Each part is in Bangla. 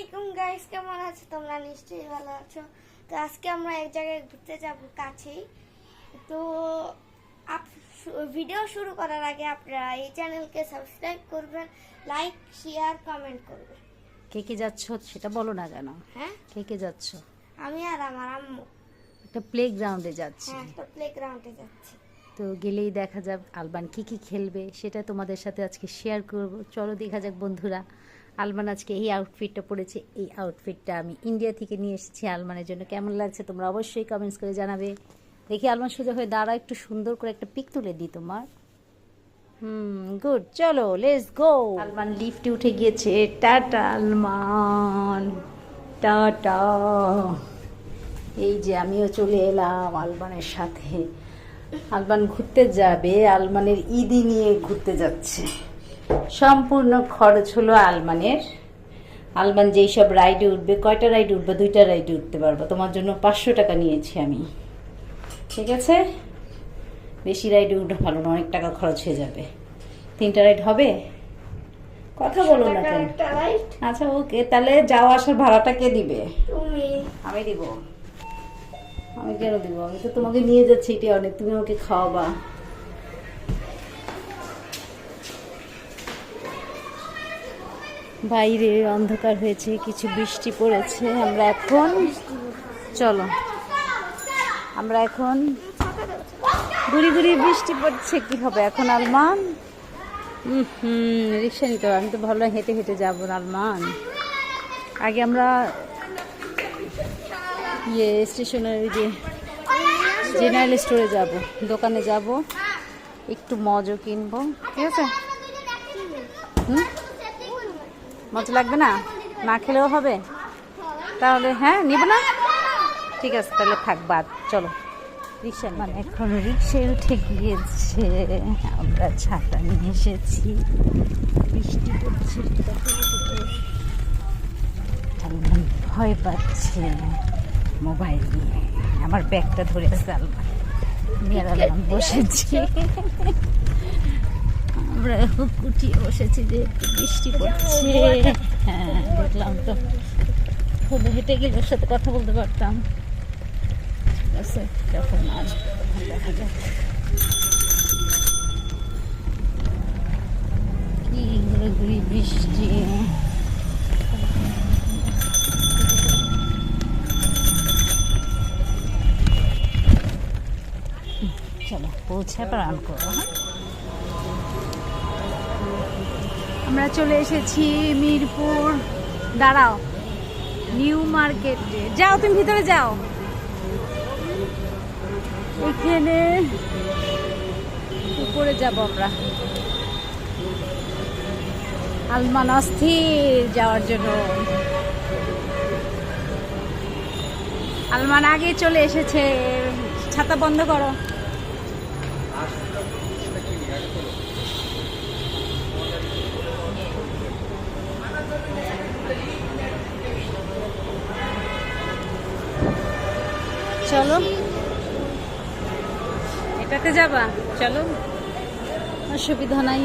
আলাইকুম গাইস কেমন আছো? তোমরা নিশ্চয়ই ভালো আছো। তো আজকে আমরা এক জায়গায় ঘুরতে যাব কাছেই। তো আপ- ভিডিও শুরু করার আগে আপনারা এই চ্যানেলকে সাবস্ক্রাইব করবেন লাইক শেয়ার কমেন্ট করবেন। কে কে যাচ্ছ সেটা বলো না কেন? হ্যাঁ? কে কে যাচ্ছ? আমি আর আমার আম্মু। একটা প্লে গ্রাউন্ডে যাচ্ছি। হ্যাঁ তো প্লেগ্রাউন্ডে যাচ্ছি। তো গেলেই দেখা যাক আলবান কি কি খেলবে সেটা তোমাদের সাথে আজকে শেয়ার করব। চলো দেখা যাক বন্ধুরা। আলমান, আজকে এই আউটফিটটা পরেছে। এই আউটফিটটা আমি ইন্ডিয়া থেকে নিয়ে এসেছি আলমানের জন্য। কেমন লাগছে তোমরা অবশ্যই কমেন্টস করে জানাবে। দেখি আলমান সোজা হয়ে দাঁড়া একটু সুন্দর করে একটা পিক তুলে দিই তোমার। হুম গুড চলো লেটস গো আলমান লিফটে উঠে গিয়েছে। টাটা, আলমান। টাটা। এই যে আমিও চলে এলাম আলবানের সাথে। আলবান ঘুরতে যাবে, আলমানের ঈদি নিয়ে ঘুরতে যাচ্ছে। সম্পূর্ণ খরচ হলো আলমানের। আলমান যেই সব রাইডে উঠবে কয়টা রাইডে উঠবে দুইটা রাইডে উঠতে পারব। তোমার জন্য পাঁচশো টাকা নিয়েছি আমি। ঠিক আছে? বেশি রাইডে উঠে ভালো না অনেক টাকা খরচ হয়ে যাবে। তিনটা রাইড হবে? কথা বলো না কেন? আচ্ছা ওকে তাহলে যাওয়া আসার ভাড়াটা কে দিবে? আমি দিব। আমি কেন দিব? আমি তো তোমাকে নিয়ে যাচ্ছি এটি অনেক। তুমি আমাকে খাওয়াবা। বাইরে অন্ধকার হয়েছে, কিছু বৃষ্টি পড়েছে। আমরা এখন চলো। আমরা এখন গুড়ি গুড়ি বৃষ্টি পড়ছে, কি হবে এখন, আলমান? হুম রিক্সা নিতে আমি তো ভালো হেঁটে হেঁটে যাব আলমান। আগে আমরা ইয়ে স্টেশনের যে জেনারেল স্টোরে যাব, দোকানে যাব। একটু মজও কিনবো। ঠিক আছে? হুম? মজা লাগবে না? না খেলেও হবে? তাহলে হ্যাঁ নিব না? ঠিক আছে তাহলে থাক বাদ চলো। রিক্সা মানে এখন রিক্সায় উঠে গিয়েছে আমরা ছাতা নিয়ে এসেছি। বৃষ্টি পড়ছে আলমান ভয় পাচ্ছে। মোবাইল নিয়ে আমার ব্যাগটা ধরে আছে আমি আর আলমান বসেছি। আমরা কুটিয়ে বসেছি যে বৃষ্টি পড়ছে। হ্যাঁ দেখলাম তো। খুব হেঁটে গেলে ওর সাথে কথা বলতে পারতাম। ঠিক আছে যখন ঘুরে বৃষ্টি। চলো, পৌঁছে প্রাণ করব হ্যাঁ? আমরা চলে এসেছি মিরপুর। দাঁড়াও, নিউ মার্কেটে যাও, তুমি ভিতরে যাও। এখানে উপরে যাব আমরা। আলমান অস্থির যাওয়ার জন্য। আলমান আগে চলে এসেছে। ছাতা বন্ধ করো। চলো। এটাতে যাবা? চলো। অসুবিধা নাই।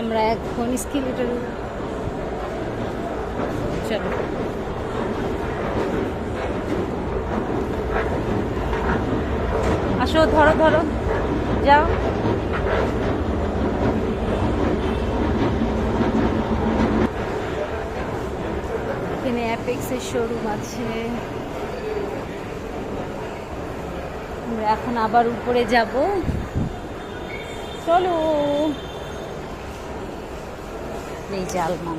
আমরা এখন স্কিলেটার চলো। আসো ধরো ধরো। যাও। এখানে অ্যাপেক্সের শোরুম আছে। আমরা এখন আবার উপরে যাব। চলো। এই যে আলমান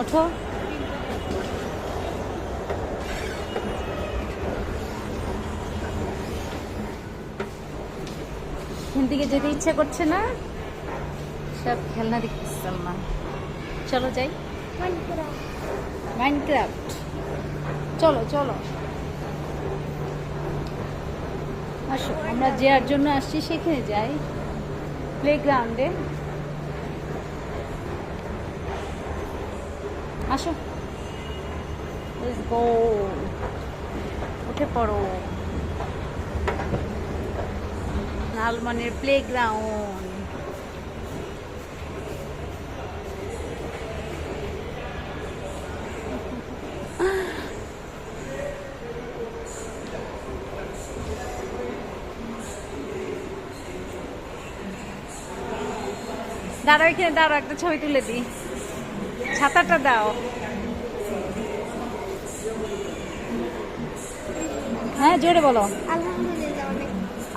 ওঠো। এখান থেকে যেতে ইচ্ছা করছে না? সব খেলনা সালমান। চলো যাই। মাইনক্রাফট চলো চলো। আসো, আমরা যার জন্য আসছি সেখানে যাই। প্লেগ্রাউন্ডে আসো। Go. উঠে পড়ো। আলমানের প্লেগ্রাউন্ড দাঁড়াও এখানে দাঁড়াও একটা ছবি তুলে দিই। ছাতাটা দাও। হ্যাঁ জোরে বলো। অনেক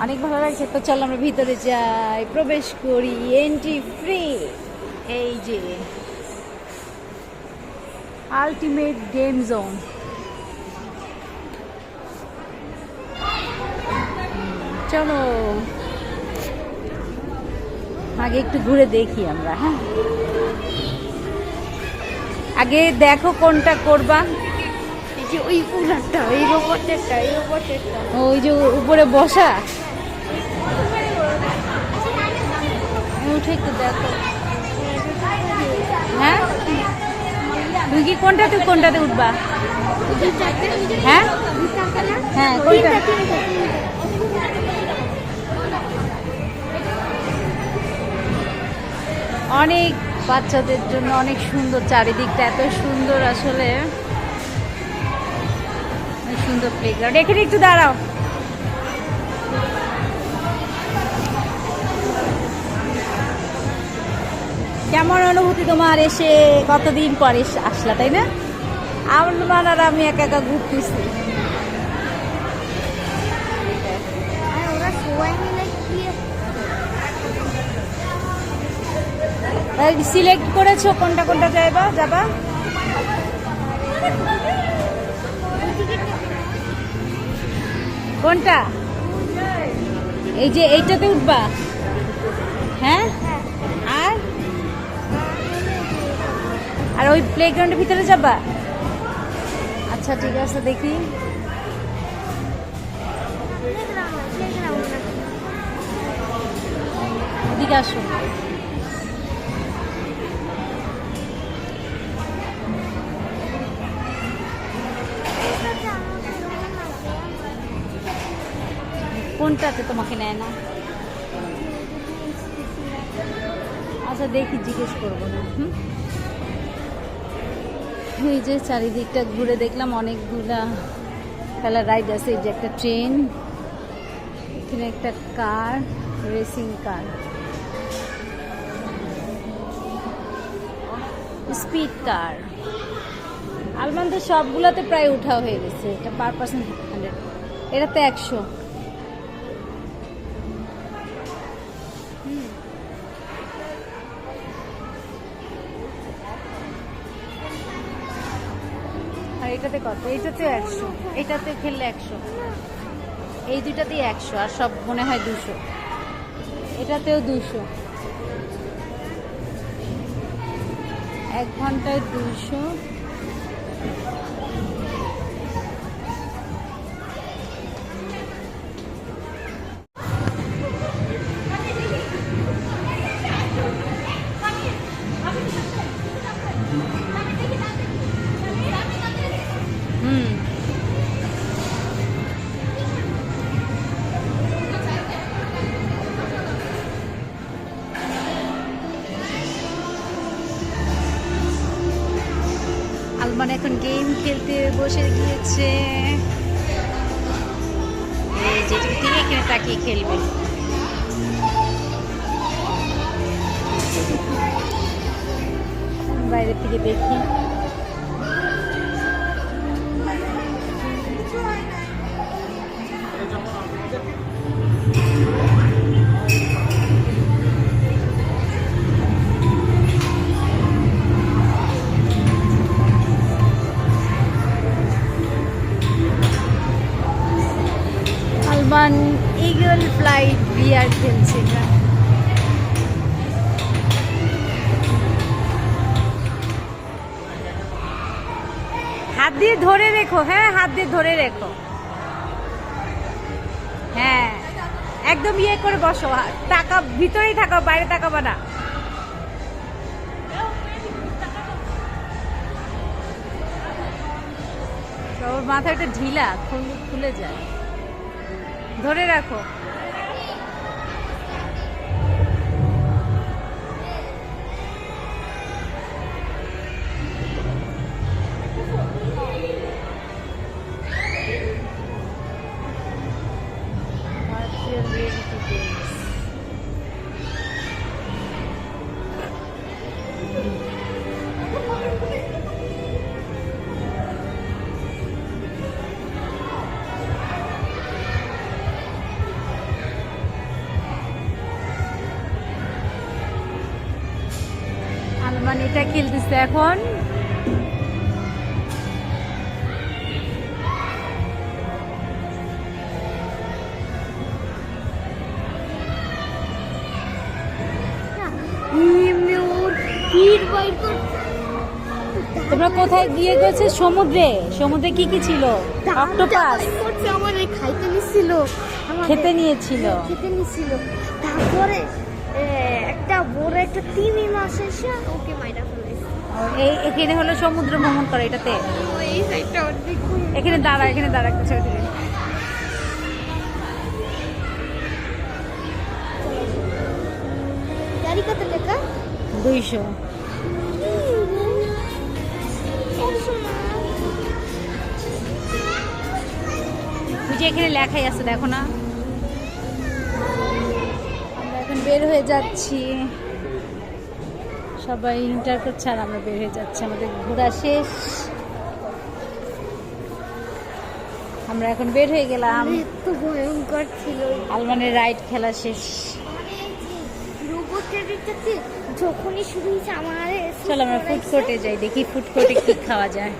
অনেক ভালো লাগছে। তো চলো আমরা ভিতরে যাই। প্রবেশ করি এন্ট্রি ফ্রি এই যে আলটিমেট গেম জোন চলো। আগে একটু ঘুরে দেখি আমরা হ্যাঁ? আগে দেখো কোনটা করবা। এই যে ওই কুলারটা এই রোবটেরটা এই রোবটেরটা। ওই যে উপরে বসা। উঠে একটু দেখো। হ্যাঁ? তুই কি কোনটাতে কোনটাতে উঠবা? হ্যাঁ? হ্যাঁ কোনটা? অনেক বাচ্চাদের জন্য অনেক সুন্দর চারিদিকটা এত সুন্দর আসলে। সুন্দর প্লেগ্রাউন্ড এখানে একটু দাঁড়াও। কেমন অনুভূতি তোমার এসে কতদিন পরে এসে আসলা, তাই না? আমার আর আমি একা একা ঘুরতেছি। আর ওরা সবাই সিলেক্ট করেছ কোনটা কোনটা যাইবা, যাবা? কোনটা? এই যে এইটাতে উঠবা। হ্যাঁ? আর? আর ওই প্লে প্লেগ্রাউন্ডের ভিতরে যাবা? আচ্ছা ঠিক আছে, দেখি। এদিকে আসো। কোনটাতে তোমাকে নেয় না। আচ্ছা দেখি, জিজ্ঞেস করব না, হুম? এই যে চারিদিকটা ঘুরে দেখলাম, অনেকগুলা খেলা রাইড আছে। এই যে একটা ট্রেন এখানে একটা কার রেসিং কার স্পিড কার আলমানদের সবগুলোতে প্রায় উঠা হয়ে গেছে। এটা পার পার্সেন্ট হান্ড্রেড এটাতে একশো। এটাতে কত? এইটাতে একশো। এটাতে খেললে একশো। এই দুইটাতেই একশো, আর সব মনে হয় দুশো। এটাতেও দুশো। এক ঘন্টায় দুশো। বসে গিয়েছে। এই তিনি এখানে তাকিয়ে খেলবে। বাইরে থেকে দেখি। আলবান ইগল ফ্লাইট বিয়ার খেলছে হাত দিয়ে ধরে রেখো হ্যাঁ হাত দিয়ে ধরে রেখো। হ্যাঁ একদম ইয়ে করে বসো টাকা ভিতরেই থাকো, বাইরে তাকাবো না। ওর মাথা একটা ঢিলা খুলে যায়। ধরে রাখো। এটা খেলতেছে এখন। তোমরা কোথায় গিয়ে গেছে? সমুদ্রে। সমুদ্রে কি কি ছিল? অক্টোপাস। খাইতে নিছিল। খেতে নিয়েছিল। খেতে নিছিল। তারপরে একটা বড় একটা তিমি মাছ এসে ওকে মাইরা ফেলেছে। এই এখানে হলো সমুদ্র ভ্রমণ করে এটাতে। এখানে দাঁড়া এখানে দাঁড়া একটা ছেড়ে দিবে গাড়ি কত টাকা? দুইশো। এখানে লেখাই আছে দেখো না আমরা এখন বের হয়ে যাচ্ছি। সবাই ইন্টার করছে আর আমরা বের হয়ে যাচ্ছি আমাদের ঘোরা শেষ। আমরা এখন বের হয়ে গেলাম। ভয়ঙ্কর ছিল। আলমানের রাইড খেলা শেষ। যখনই শুরু হয়েছে আমার চলো আমরা ফুড কোর্টে যাই দেখি ফুড কোর্টে কি খাওয়া যায়।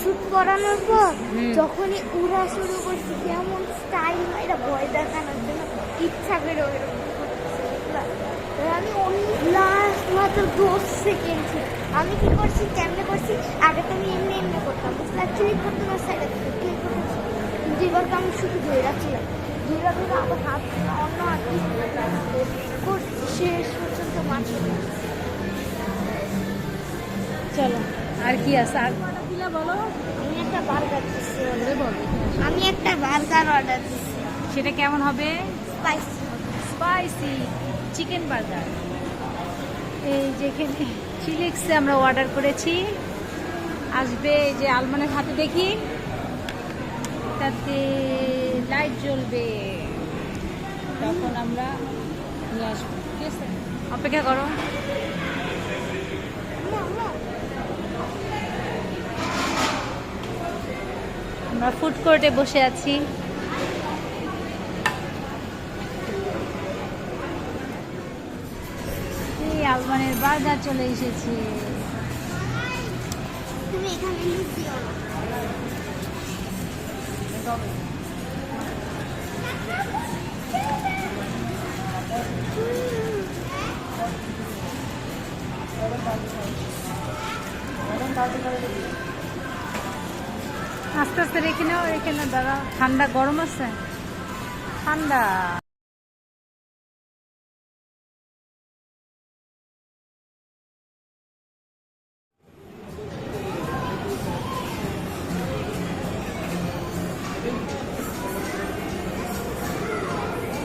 শুট করানোর পর। যখনই উড়া শুরু করছে কেমন স্টাইল এটা ভয় দেখানোর জন্য ইচ্ছা করে ওইরকম আমি লাস্ট মাত্র দশ সেকেন্ড ছিল আমি কি করছি? কেমনে করছি। আগে তো আমি এমনি এমনি করতাম বুঝলা? ক্লিক করতে না সাইডে ক্লিক কিন্তু এবার তো আমি শুধু ধরে রাখছিলাম ধরে ধরে আবার হাত অন্য হাত করছি শেষ পর্যন্ত মাছ চলো আর কি আছে? আর বলো? আমি একটা বার্গার দিচ্ছি। আমি একটা বার্গার অর্ডার দিচ্ছি। সেটা কেমন হবে? Spicy spicy chicken burger. এই যেখানে চিলেক্সে আমরা অর্ডার করেছি। আসবে যে আলমানের হাতে দেখি। তাতে লাইট জ্বলবে। তখন আমরা নিয়ে আসব। ঠিক আছে? অপেক্ষা করো। আমরা ফুড কোর্টে বসে আছি। এই বাজার চলে এসেছে। তুমি এখানে আস্তে আস্তে রেখে নাও রেখে নাও দাঁড়া ঠান্ডা গরম আছে? ঠান্ডা।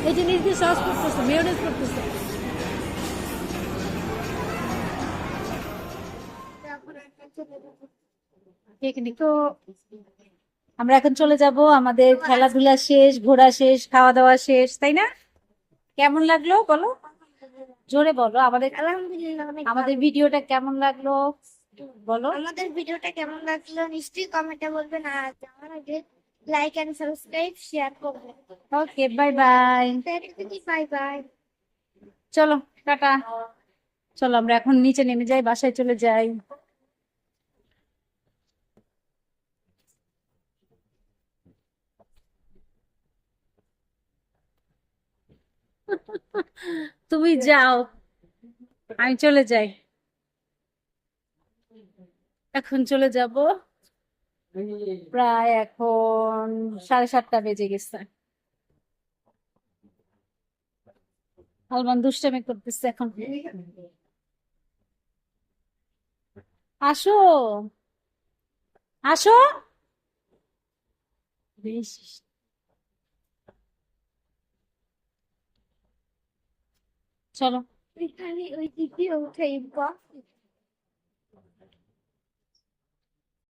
এই জিনিস দিয়ে সস করতেছে মেয়নেজ করতেছে। তো আমরা এখন চলে যাব আমাদের খেলাধুলা শেষ ঘোরা শেষ খাওয়া দাওয়া শেষ তাই না? কেমন লাগল বলো? জোরে বলো আমাদের আমাদের ভিডিওটা কেমন লাগল বলো? আমাদের ভিডিওটা কেমন লাগল নিশ্চয়ই কমেন্টে বলবেন আর যাওয়ার আগে লাইক এন্ড সাবস্ক্রাইব শেয়ার করবেন okay bye bye bye bye চলো টাটা। চলো আমরা এখন নিচে নেমে যাই বাসায় চলে যাই। তুমি যাও আমি চলে যাই। এখন চলে যাব। প্রায় এখন সাড়ে সাতটা বেজে গেছে। আলমান দুষ্টামি করতেছে এখন। আসো। আসো। চলো। ওই দিকে উঠে